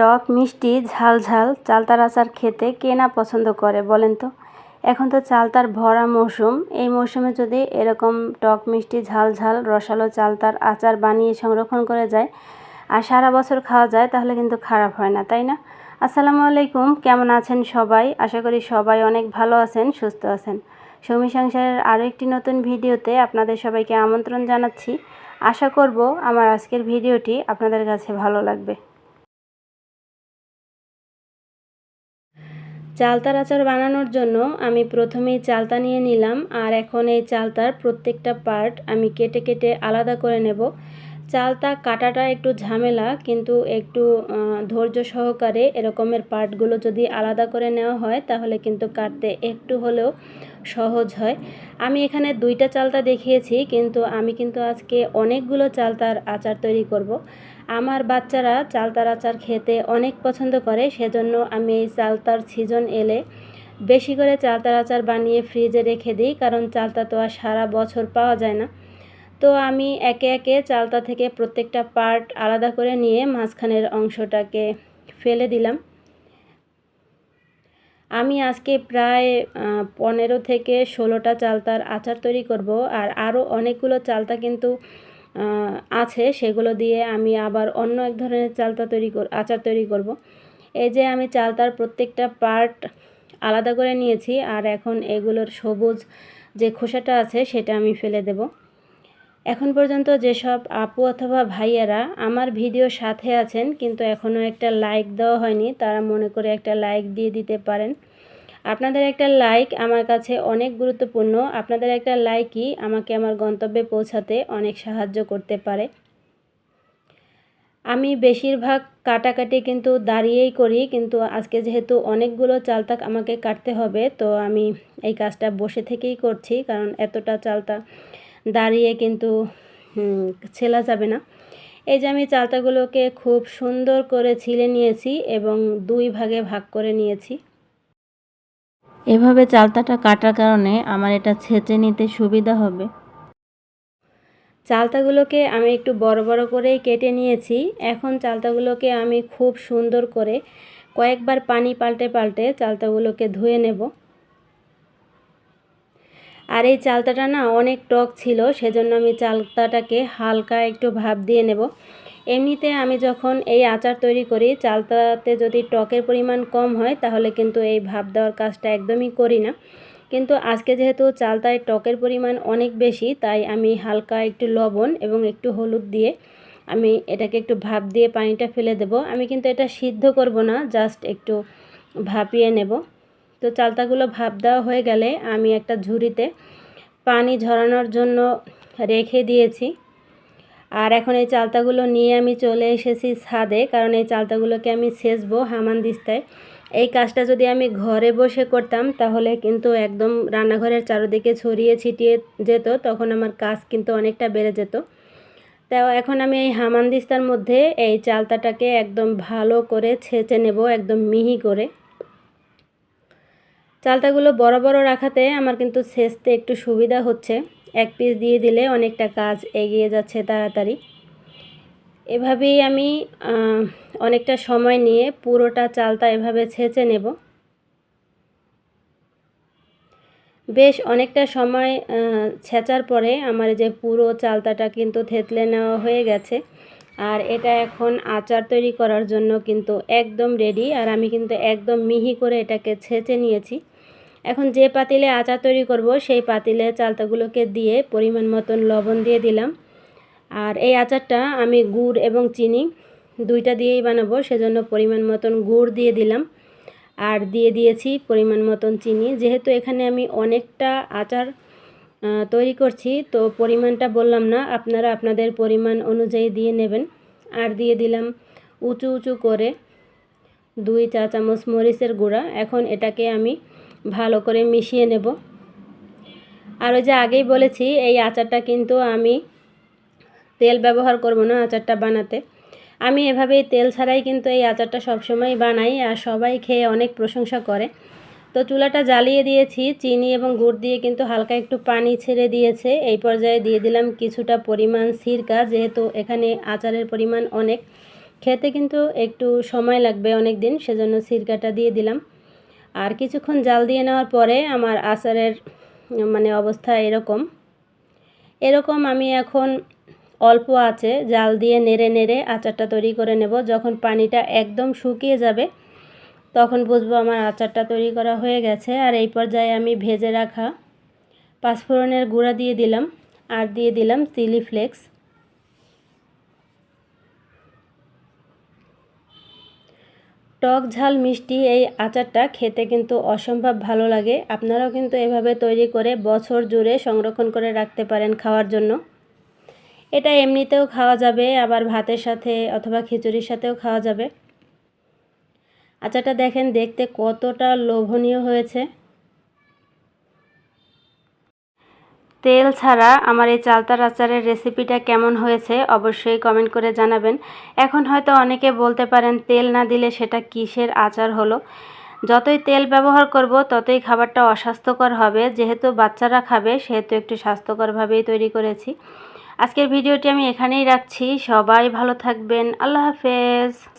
টক, মিষ্টি, ঝাল ঝাল। চালতার আচার খেতে কে না পছন্দ করে বলেন তো? এখন তো চালতার ভরা মৌসুম। এই মৌসুমে যদি এরকম টক, মিষ্টি, ঝাল ঝাল রসালো চালতার আচার বানিয়ে সংরক্ষণ করে যায় আর সারা বছর খাওয়া যায়, তাহলে কিন্তু খারাপ হয় না, তাই না? আসসালামু আলাইকুম। কেমন আছেন সবাই? আশা করি সবাই অনেক ভালো আছেন, সুস্থ আছেন। সৌমি সংসারের আরও একটি নতুন ভিডিওতে আপনাদের সবাইকে আমন্ত্রণ জানাচ্ছি। আশা করব আমার আজকের ভিডিওটি আপনাদের কাছে ভালো লাগবে। চালতার আচার বানানোর জন্য আমি প্রথমেই চালতা নিয়ে নিলাম আর এখন এই চালতার প্রত্যেকটা পার্ট আমি কেটে কেটে আলাদা করে নেব চালতা কাটাটা একটু ঝামেলা, কিন্তু একটু ধৈর্য সহকারে এরকমের পার্টগুলো যদি আলাদা করে নেওয়া হয়, তাহলে কিন্তু কাটতে একটু হলেও সহজ হয় আমি এখানে দুইটা চালতা দেখিয়েছি, কিন্তু আমি কিন্তু আজকে অনেকগুলো চালতার আচার তৈরি করব। আমার বাচ্চারা চালতার আচার খেতে অনেক পছন্দ করে, সেজন্য আমি এই চালতার সিজন এলে বেশি করে চালতার আচার বানিয়ে ফ্রিজে রেখে দিই, কারণ চালতা তো আর সারা বছর পাওয়া যায় না। তো আমি একে একে চালতা থেকে প্রত্যেকটা পার্ট আলাদা করে নিয়ে মাঝখানের অংশটাকে ফেলে দিলাম। আমি আজকে প্রায় পনেরো থেকে ষোলোটা চালতার আচার তৈরি করব, আর আরও অনেকগুলো চালতা কিন্তু আছে, সেগুলো দিয়ে আমি আবার অন্য এক ধরনের চালতা তৈরি কর, আচার তৈরি করব। এই যে আমি চালতার প্রত্যেকটা পার্ট আলাদা করে নিয়েছি আর এখন এগুলোর সবুজ যে খোসাটা আছে সেটা আমি ফেলে দেব এখন পর্যন্ত যেসব আপু অথবা ভাইয়ারা আমার ভিডিও সাথে আছেন, কিন্তু এখনও একটা লাইক দেওয়া হয়নি, তারা মনে করে একটা লাইক দিয়ে দিতে পারেন আপনাদের একটা লাইক আমার কাছে অনেক গুরুত্বপূর্ণ। আপনাদের একটা লাইকই আমাকে আমার গন্তব্যে পৌঁছাতে অনেক সাহায্য করতে পারে। আমি বেশিরভাগ কাটাকাটি কিন্তু দাঁড়িয়েই করি, কিন্তু আজকে যেহেতু অনেকগুলো চালতাক আমাকে কাটতে হবে, তো আমি এই কাজটা বসে থেকেই করছি, কারণ এতটা চালতা দাঁড়িয়ে কিন্তু ছেলা যাবে না। এই যে আমি চালতাগুলোকে খুব সুন্দর করে ছিলে নিয়েছি এবং দুই ভাগে ভাগ করে নিয়েছি। এভাবে চালতাটা কাটার কারণে আমার এটা ছেঁচে নিতে সুবিধা হবে। চালতাগুলোকে আমি একটু বড় বড় করেই কেটে নিয়েছি। এখন চালতাগুলোকে আমি খুব সুন্দর করে কয়েকবার পানি পাল্টে পাল্টে চালতাগুলোকে ধুয়ে নেব। আর এই চালতাটা না অনেক টক ছিল, সেজন্য আমি চালতাটাকে হালকা একটু ভাপ দিয়ে নেব। এমনিতে আমি যখন এই আচার তৈরি করি চালতাতে যদি টকের পরিমাণ কম হয়, তাহলে কিন্তু এই ভাব দেওয়ার কাজটা একদমই করি না। কিন্তু আজকে যেহেতু চালতায় টকের পরিমাণ অনেক বেশি, তাই আমি হালকা একটু লবণ এবং একটু হলুদ দিয়ে আমি এটাকে একটু ভাপ দিয়ে পানিটা ফেলে দেব। আমি কিন্তু এটা সিদ্ধ করব না, জাস্ট একটু ভাপিয়ে নেব। তো চালতাগুলো ভাপ দেওয়া হয়ে গেলে আমি একটা ঝুড়িতে পানি ঝরানোর জন্য রেখে দিয়েছি। আর এখন এই চালতাগুলো নিয়ে আমি চলে এসেছি ছাদে, কারণ এই চালতাগুলোকে আমি সেচবো হামান দিস্তায়। এই কাজটা যদি আমি ঘরে বসে করতাম, তাহলে কিন্তু একদম রান্নাঘরের চারোদিকে ছড়িয়ে ছিটিয়ে যেত, তখন আমার কাজ কিন্তু অনেকটা বেড়ে যেত। তাও এখন আমি এই হামানদিস্তার মধ্যে এই চালতাটাকে একদম ভালো করে ছেঁচে নেব, একদম মিহি করে। চালতাগুলো বড় বড় রাখাতে আমার কিন্তু ছেঁচতে একটু সুবিধা হচ্ছে। এক পিস দিয়ে দিলে অনেকটা কাজ এগিয়ে যাচ্ছে তাড়াতাড়ি। এভাবেই আমি অনেকটা সময় নিয়ে পুরোটা চালটা এভাবে ছেঁচে নেব। বেশ অনেকটা সময় ছেঁচার পরে আমার যে পুরো চালতাটা কিন্তু থেতলে নেওয়া হয়ে গেছে। আর এটা এখন আচার তৈরি করার জন্য কিন্তু একদম রেডি আর আমি কিন্তু একদম মিহি করে এটাকে ছেঁচে নিয়েছি। এখন যে পাতিলে আচার তৈরি করব, সেই পাতিলে চালতাগুলোকে দিয়ে পরিমাণ মতন লবণ দিয়ে দিলাম। আর এই আচারটা আমি গুড় এবং চিনি দুইটা দিয়েই বানাবো, সেজন্য পরিমাণ মতন গুড় দিয়ে দিলাম। আর দিয়ে দিয়েছি পরিমাণ মতন চিনি। যেহেতু এখানে আমি অনেকটা আচার তৈরি করছি, তো পরিমাণটা বললাম না, আপনারা আপনাদের পরিমাণ অনুযায়ী দিয়ে নেবেন। আর দিয়ে দিলাম উঁচু উঁচু করে দুই চা চামচ মরিচের গুঁড়া। এখন এটাকে আমি ভালো করে মিশিয়ে নেব। আর ওই যে আগেই বলেছি, এই আচারটা কিন্তু আমি তেল ব্যবহার করব না আচারটা বানাতে। আমি এভাবেই তেল ছাড়াই কিন্তু এই আচারটা সবসময় বানাই আর সবাই খেয়ে অনেক প্রশংসা করে। তো চুলাটা জ্বালিয়ে দিয়েছি, চিনি এবং গুড় দিয়ে কিন্তু হালকা একটু পানি ছেড়ে দিয়েছে। এই পর্যায়ে দিয়ে দিলাম কিছুটা পরিমাণ সিরকা, যেহেতু এখানে আচারের পরিমাণ অনেক। খেতে কিন্তু একটু সময় লাগবে অনেক দিন সেজন্য সিরকাটা দিয়ে দিলাম। আর কিছুক্ষণ জাল দিয়ে নেওয়ার পরে আমার আচারের মানে অবস্থা এরকম। এরকম আমি এখন অল্প আছে, জাল দিয়ে নেড়ে নেড়ে আচারটা তৈরি করে নেব। যখন পানিটা একদম শুকিয়ে যাবে, তখন বুঝব আমার আচারটা তৈরি করা হয়ে গেছে। আর এই পর্যায়ে আমি ভেজে রাখা পাঁচফোড়নের গুঁড়া দিয়ে দিলাম। আর দিয়ে দিলাম চিলি ফ্লেক্স। টক ঝাল মিষ্টি এই আচারটা খেতে কিন্তু অসম্ভব ভালো লাগে। আপনারাও কিন্তু এভাবে তৈরি করে বছর জুড়ে সংরক্ষণ করে রাখতে পারেন খাওয়ার জন্য। এটা এমনিতেও খাওয়া যাবে, আবার ভাতের সাথে অথবা খিচুড়ির সাথেও খাওয়া যাবে। আচারটা দেখেন দেখতে কতটা লোভনীয় হয়েছে। তেল ছাড়া আমার এই চালতার আচারের রেসিপিটা কেমন হয়েছে অবশ্যই কমেন্ট করে জানাবেন। এখন হয়তো অনেকে বলতে পারেন, তেল না দিলে সেটা কিসের আচার হলো? যতই তেল ব্যবহার করব, ততই খাবারটা অস্বাস্থ্যকর হবে। যেহেতু বাচ্চারা খাবে, সেহেতু একটু স্বাস্থ্যকরভাবেই তৈরি করেছি। আজকের ভিডিওটি আমি এখানেই রাখছি। সবাই ভালো থাকবেন। আল্লাহ হাফেজ।